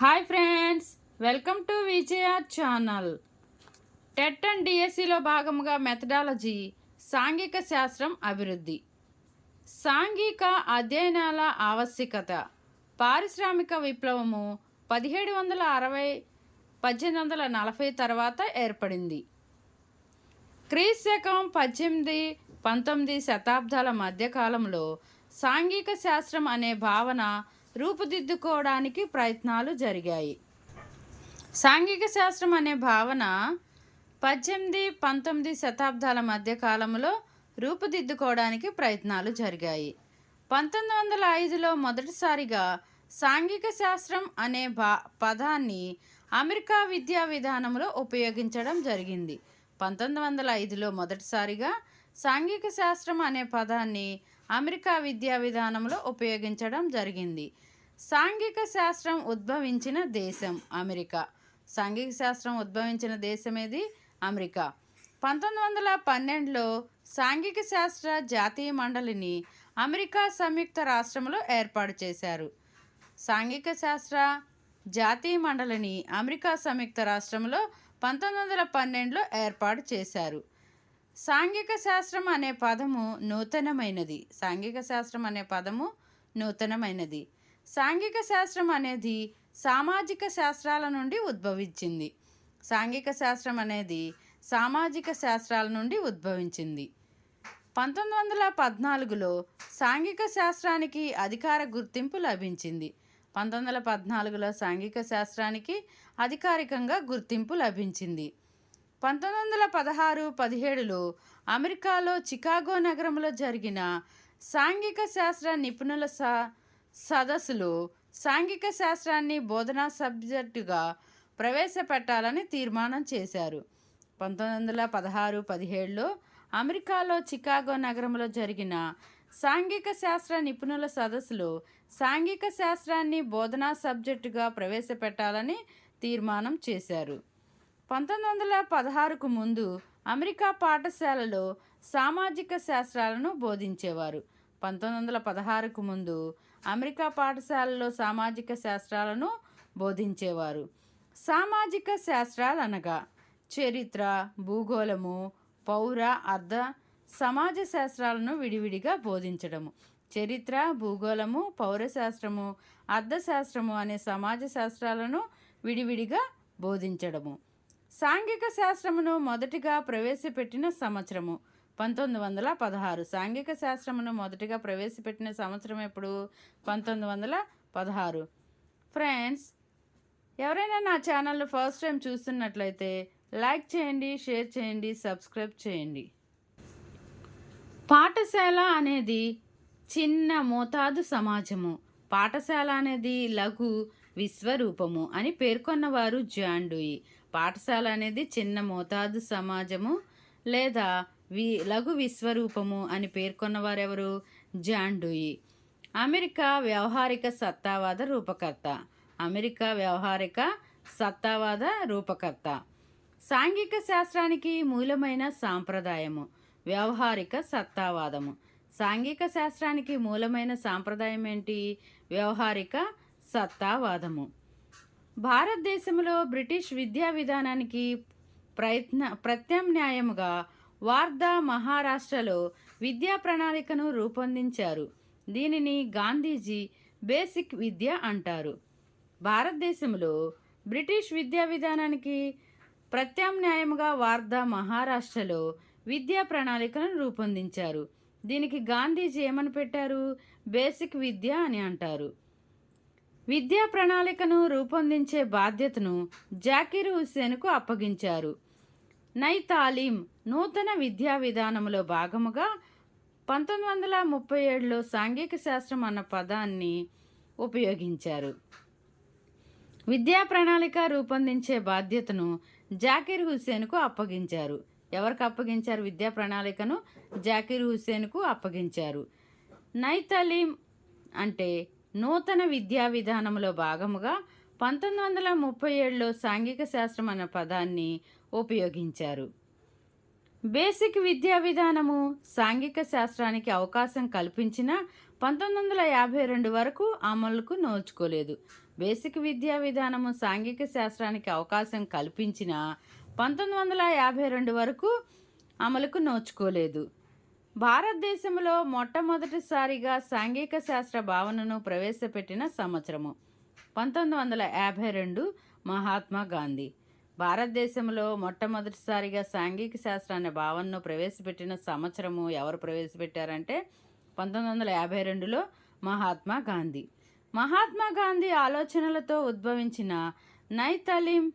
Hi friends welcome to Vijaya channel. TET and డిఎస్సిలో భాగంగా methodology సాంఘిక శాస్త్రం అభివృద్ధి. సాంఘిక అధ్యయనాల ఆవశ్యకత. పారిశ్రామిక విప్లవము పదిహేడు వందల అరవై పద్దెనిమిది వందల నలభై తర్వాత ఏర్పడింది. క్రీస్ శకం పద్దెనిమిది పంతొమ్మిది శతాబ్దాల మధ్యకాలంలో సాంఘిక శాస్త్రం అనే భావన రూపుదిద్దుకోవడానికి ప్రయత్నాలు జరిగాయి. సాంఘిక శాస్త్రం అనే భావన పద్దెనిమిది పంతొమ్మిది శతాబ్దాల మధ్య కాలంలో రూపుదిద్దుకోవడానికి ప్రయత్నాలు జరిగాయి. పంతొమ్మిది వందల ఐదులో మొదటిసారిగా సాంఘిక శాస్త్రం అనే భా పదాన్ని అమెరికా విద్యా విధానంలో ఉపయోగించడం జరిగింది. పంతొమ్మిది వందల ఐదులో మొదటిసారిగా సాంఘిక శాస్త్రం అనే పదాన్ని అమెరికా విద్యా విధానంలో ఉపయోగించడం జరిగింది. సాంఘిక శాస్త్రం ఉద్భవించిన దేశం అమెరికా. సాంఘిక శాస్త్రం ఉద్భవించిన దేశం ఏది అమెరికా. పంతొమ్మిది వందల పన్నెండులో సాంఘిక శాస్త్ర జాతీయ మండలిని అమెరికా సంయుక్త రాష్ట్రంలో ఏర్పాటు చేశారు. సాంఘిక శాస్త్ర జాతీయ మండలిని అమెరికా సంయుక్త రాష్ట్రంలో పంతొమ్మిది వందల పన్నెండులో ఏర్పాటు చేశారు. సాంఘిక శాస్త్రం అనే పదము నూతనమైనది. సాంఘిక శాస్త్రం అనే పదము నూతనమైనది. సాంఘిక శాస్త్రం అనేది సామాజిక శాస్త్రాల నుండి ఉద్భవించింది. సాంఘిక శాస్త్రం అనేది సామాజిక శాస్త్రాల నుండి ఉద్భవించింది. పంతొమ్మిది వందల పద్నాలుగులో సాంఘిక శాస్త్రానికి అధికార గుర్తింపు లభించింది. పంతొమ్మిది వందల పద్నాలుగులో సాంఘిక శాస్త్రానికి అధికారికంగా గుర్తింపు లభించింది. పంతొమ్మిది వందల పదహారు పదిహేడులో అమెరికాలో చికాగో నగరంలో జరిగిన సాంఘిక శాస్త్ర నిపుణుల సా సదస్సులో సాంఘిక శాస్త్రాన్ని బోధనా సబ్జెక్టుగా ప్రవేశపెట్టాలని తీర్మానం చేశారు. పంతొమ్మిది వందల పదహారు పదిహేడులో అమెరికాలో చికాగో నగరంలో జరిగిన సాంఘిక శాస్త్ర నిపుణుల సదస్సులో సాంఘిక శాస్త్రాన్ని బోధనా సబ్జెక్టుగా ప్రవేశపెట్టాలని తీర్మానం చేశారు. పంతొమ్మిది వందల పదహారుకు ముందు అమెరికా పాఠశాలలో సామాజిక శాస్త్రాలను బోధించేవారు. పంతొమ్మిది వందల పదహారుకు ముందు అమెరికా పాఠశాలలో సామాజిక శాస్త్రాలను బోధించేవారు. సామాజిక శాస్త్రాలు అనగా చరిత్ర భూగోళము పౌర అర్ధ సమాజ శాస్త్రాలను విడివిడిగా బోధించడము. చరిత్ర భూగోళము పౌరశాస్త్రము అర్థశాస్త్రము అనే సమాజ శాస్త్రాలను విడివిడిగా బోధించడము. సాంఘిక శాస్త్రమును మొదటిగా ప్రవేశపెట్టిన సంవత్సరము. పంతొమ్మిది వందల పదహారు. సాంఘిక శాస్త్రమును మొదటిగా ప్రవేశపెట్టిన సంవత్సరం ఎప్పుడు? పంతొమ్మిది వందల పదహారు. ఫ్రెండ్స్ ఎవరైనా నా ఛానల్ ఫస్ట్ టైం చూస్తున్నట్లయితే లైక్ చేయండి షేర్ చేయండి సబ్స్క్రైబ్ చేయండి. పాఠశాల అనేది చిన్న మోతాదు సమాజము. పాఠశాల అనేది లఘు విశ్వరూపము అని పేర్కొన్నవారు జాండూయి. పాఠశాల అనేది చిన్న మోతాదు సమాజము లేదా వి లఘు విశ్వరూపము అని పేర్కొన్నవారెవరు? జాండూయి. అమెరికా వ్యవహారిక సత్తావాద రూపకర్త. అమెరికా వ్యవహారిక సత్తావాద రూపకర్త. సాంఘిక శాస్త్రానికి మూలమైన సాంప్రదాయము. వ్యవహారిక సత్తావాదము. సాంఘిక శాస్త్రానికి మూలమైన సాంప్రదాయం ఏంటి వ్యవహారిక సత్తావాదము. భారతదేశంలో బ్రిటిష్ విద్యా విధానానికి ప్రయత్న ప్రత్యామ్నాయముగా వార్ధా మహారాష్ట్రలో విద్యా ప్రణాళికను రూపొందించారు. దీనిని గాంధీజీ బేసిక్ విద్య అంటారు. భారతదేశంలో బ్రిటిష్ విద్యా విధానానికి ప్రత్యామ్నాయంగా వార్ధా మహారాష్ట్రలో విద్యా ప్రణాళికను రూపొందించారు. దీనికి గాంధీజీ ఏమని పెట్టారు? బేసిక్ విద్య అని అంటారు. విద్యా ప్రణాళికను రూపొందించే బాధ్యతను జాకీర్ హుస్సేన్కు అప్పగించారు. నైతాలీం నూతన విద్యా విధానంలో భాగముగా పంతొమ్మిది వందల ముప్పై ఏడులో సాంఘిక శాస్త్రం అన్న పదాన్ని ఉపయోగించారు. విద్యా ప్రణాళిక రూపొందించే బాధ్యతను జాకీర్ హుస్సేన్కు అప్పగించారు. ఎవరికి అప్పగించారు విద్యా ప్రణాళికను? జాకీర్ హుస్సేన్కు అప్పగించారు. నైతలీం అంటే నూతన విద్యా విధానంలో భాగముగా పంతొమ్మిది వందల ముప్పై ఏడులో సాంఘిక శాస్త్రం అన్న పదాన్ని ఉపయోగించారు. బేసిక్ విద్యా విధానము సాంఘిక శాస్త్రానికి అవకాశం కల్పించిన పంతొమ్మిది వందల యాభై రెండు వరకు అమలుకు నోచుకోలేదు. బేసిక్ విద్యా విధానము సాంఘిక శాస్త్రానికి అవకాశం కల్పించిన పంతొమ్మిది వందల యాభై రెండు వరకు అమలుకు నోచుకోలేదు. భారతదేశంలో మొట్టమొదటిసారిగా సాంఘిక శాస్త్ర భావనను ప్రవేశపెట్టిన సంవత్సరము. పంతొమ్మిది వందల యాభై రెండు మహాత్మా గాంధీ. భారతదేశంలో మొట్టమొదటిసారిగా సాంఘిక శాస్త్ర అనే భావనను ప్రవేశపెట్టిన సంవత్సరము ఎవరు ప్రవేశపెట్టారంటే పంతొమ్మిది వందల యాభై రెండులో మహాత్మా గాంధీ. మహాత్మా గాంధీ ఆలోచనలతో ఉద్భవించిన నైతలీం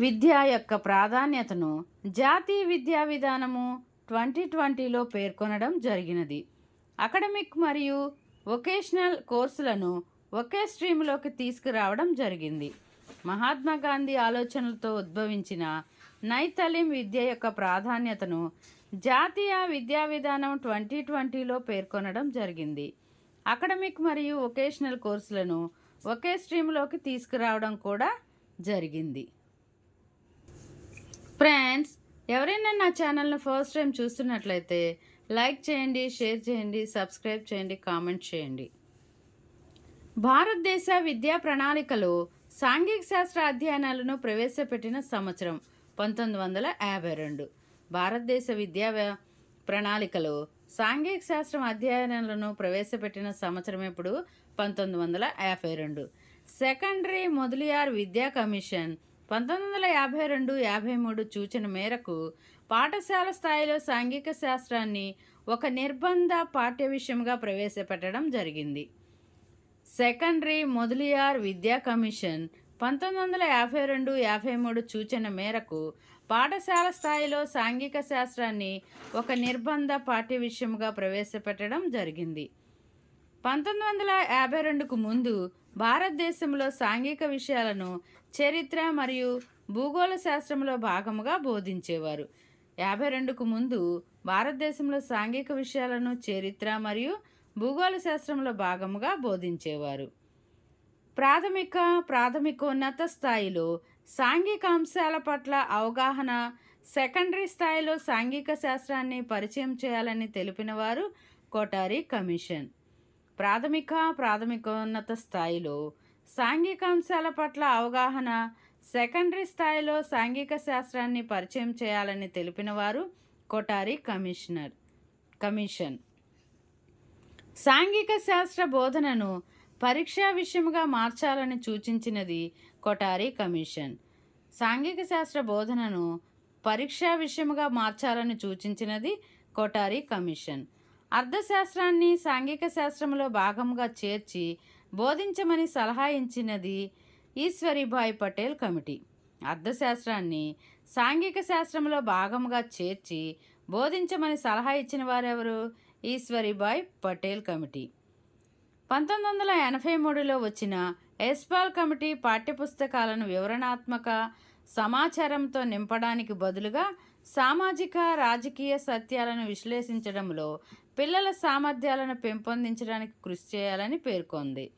విద్య యొక్క ప్రాధాన్యతను జాతీయ విద్యా విధానము ట్వంటీ ట్వంటీలో పేర్కొనడం జరిగినది. అకాడమిక్ మరియు వొకేషనల్ కోర్సులను ఒకే స్ట్రీమ్లోకి తీసుకురావడం జరిగింది. మహాత్మా గాంధీ ఆలోచనలతో ఉద్భవించిన నైతలీం విద్య యొక్క ప్రాధాన్యతను జాతీయ విద్యా విధానం ట్వంటీ ట్వంటీలో పేర్కొనడం జరిగింది. అకాడమిక్ మరియు వొకేషనల్ కోర్సులను ఒకే స్ట్రీమ్లోకి తీసుకురావడం కూడా జరిగింది. ఫ్రెండ్స్ ఎవరైనా నా ఛానల్ను ఫస్ట్ టైం చూస్తున్నట్లయితే లైక్ చేయండి షేర్ చేయండి సబ్స్క్రైబ్ చేయండి కామెంట్ చేయండి. భారతదేశ విద్యా ప్రణాళికలో సాంఘిక శాస్త్ర అధ్యయనాలను ప్రవేశపెట్టిన సంవత్సరం పంతొమ్మిది వందల యాభై రెండు. భారతదేశ విద్యా ప్రణాళికలో సాంఘిక శాస్త్రం అధ్యయనాలను ప్రవేశపెట్టిన సంవత్సరం ఇప్పుడు పంతొమ్మిది వందల యాభై రెండు. సెకండరీ మొదలియార్ విద్యా కమిషన్ పంతొమ్మిది వందల యాభై రెండు యాభై మూడు సూచన మేరకు పాఠశాల స్థాయిలో సాంఘిక శాస్త్రాన్ని ఒక నిర్బంధ పాఠ్య విషయంగా ప్రవేశపెట్టడం జరిగింది. సెకండరీ మొదలియార్ విద్యా కమిషన్ పంతొమ్మిది వందల యాభై రెండు యాభై మూడు సూచన మేరకు పాఠశాల స్థాయిలో సాంఘిక శాస్త్రాన్ని ఒక నిర్బంధ పాఠ్య విషయంగా ప్రవేశపెట్టడం జరిగింది. పంతొమ్మిది వందల యాభై రెండుకు ముందు భారతదేశంలో సాంఘిక విషయాలను చరిత్ర మరియు భూగోళ శాస్త్రంలో భాగముగా బోధించేవారు. యాభై రెండుకు ముందు భారతదేశంలో సాంఘిక విషయాలను చరిత్ర మరియు భూగోళ శాస్త్రంలో భాగముగా బోధించేవారు. ప్రాథమిక ప్రాథమికోన్నత స్థాయిలో సాంఘిక అంశాల పట్ల అవగాహన సెకండరీ స్థాయిలో సాంఘిక శాస్త్రాన్ని పరిచయం చేయాలని తెలిపిన వారు కోటారి కమిషన్. ప్రాథమిక ప్రాథమికోన్నత స్థాయిలో సాంఘిక అంశాల పట్ల అవగాహన సెకండరీ స్థాయిలో సాంఘిక శాస్త్రాన్ని పరిచయం చేయాలని తెలిపిన వారు కోటారి కమిషనర్ కమిషన్. సాంఘిక శాస్త్ర బోధనను పరీక్షా విషయముగా మార్చాలని సూచించినది కొటారి కమిషన్. సాంఘిక శాస్త్ర బోధనను పరీక్షా విషయముగా మార్చాలని సూచించినది కొటారి కమిషన్. అర్థశాస్త్రాన్ని సాంఘిక శాస్త్రంలో భాగంగా చేర్చి బోధించమని సలహా ఇచ్చినది ఈశ్వరీభాయ్ పటేల్ కమిటీ. అర్థశాస్త్రాన్ని సాంఘిక శాస్త్రంలో భాగంగా చేర్చి బోధించమని సలహా ఇచ్చిన వారెవరు? ఈశ్వరిబాయ్ పటేల్ కమిటీ. పంతొమ్మిది వందల ఎనభై మూడులో వచ్చిన ఎస్పాల్ కమిటీ పాఠ్యపుస్తకాలను వివరణాత్మక సమాచారంతో నింపడానికి బదులుగా సామాజిక రాజకీయ సత్యాలను విశ్లేషించడంలో పిల్లల సామర్థ్యాలను పెంపొందించడానికి కృషి చేయాలని పేర్కొంది.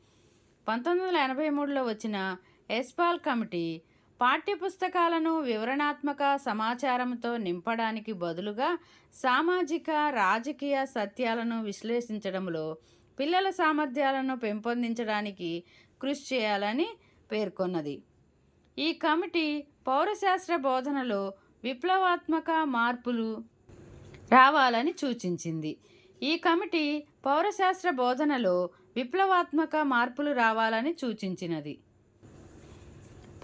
పంతొమ్మిది వందల ఎనభై మూడులో వచ్చిన ఎస్పాల్ కమిటీ పాఠ్యపుస్తకాలను వివరణాత్మక సమాచారంతో నింపడానికి బదులుగా సామాజిక రాజకీయ సత్యాలను విశ్లేషించడంలో పిల్లల సామర్థ్యాలను పెంపొందించడానికి కృషి చేయాలని పేర్కొన్నది. ఈ కమిటీ పౌరశాస్త్ర బోధనలో విప్లవాత్మక మార్పులు రావాలని సూచించింది. ఈ కమిటీ పౌరశాస్త్ర బోధనలో విప్లవాత్మక మార్పులు రావాలని సూచించినది.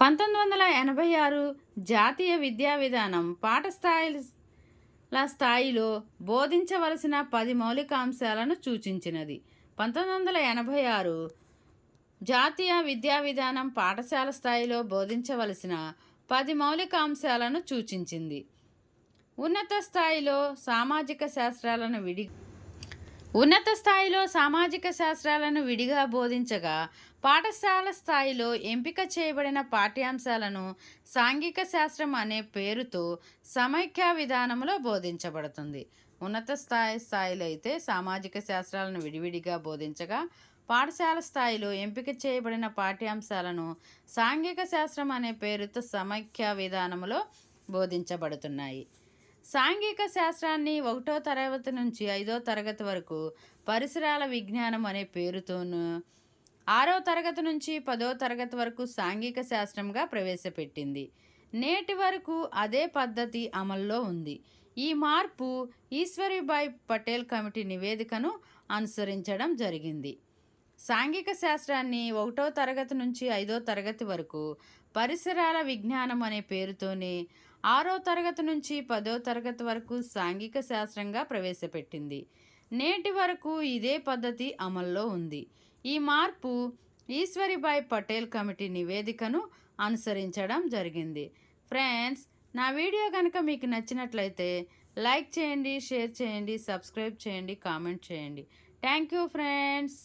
పంతొమ్మిది వందల ఎనభై ఆరు జాతీయ విద్యా విధానం పాఠస్థాయిల స్థాయిలో బోధించవలసిన పది మౌలిక అంశాలను సూచించినది. పంతొమ్మిది వందల ఎనభై ఆరు జాతీయ విద్యా విధానం పాఠశాల స్థాయిలో బోధించవలసిన పది మౌలిక అంశాలను సూచించింది. ఉన్నత స్థాయిలో సామాజిక శాస్త్రాలను విడి ఉన్నత స్థాయిలో సామాజిక శాస్త్రాలను విడిగా బోధించగా పాఠశాల స్థాయిలో ఎంపిక చేయబడిన పాఠ్యాంశాలను సాంఘిక శాస్త్రం అనే పేరుతో సమైక్య విధానంలో బోధించబడుతుంది. ఉన్నత స్థాయి స్థాయిలో అయితే సామాజిక శాస్త్రాలను విడివిడిగా బోధించగా పాఠశాల స్థాయిలో ఎంపిక చేయబడిన పాఠ్యాంశాలను సాంఘిక శాస్త్రం అనే పేరుతో సమైక్య విధానంలో బోధించబడుతున్నాయి. సాంఘిక శాస్త్రాన్ని ఒకటో తరగతి నుంచి ఐదో తరగతి వరకు పరిసరాల విజ్ఞానం అనే పేరుతోనూ ఆరో తరగతి నుంచి పదో తరగతి వరకు సాంఘిక శాస్త్రంగా ప్రవేశపెట్టింది. నేటి వరకు అదే పద్ధతి అమల్లో ఉంది. ఈ మార్పు ఈశ్వరీబాయి పటేల్ కమిటీ నివేదికను అనుసరించడం జరిగింది. సాంఘిక శాస్త్రాన్ని ఒకటో తరగతి నుంచి ఐదో తరగతి వరకు పరిసరాల విజ్ఞానం అనే పేరుతోనే ఆరో తరగతి నుంచి పదో తరగతి వరకు సాంఘిక శాస్త్రంగా ప్రవేశపెట్టింది. నేటి వరకు ఇదే పద్ధతి అమల్లో ఉంది. ఈ మార్పు ఈశ్వరిబాయి పటేల్ కమిటీ నివేదికను అనుసరించడం జరిగింది. ఫ్రెండ్స్ నా వీడియో కనుక మీకు నచ్చినట్లయితే లైక్ చేయండి షేర్ చేయండి సబ్స్క్రైబ్ చేయండి కామెంట్ చేయండి. Thank you friends.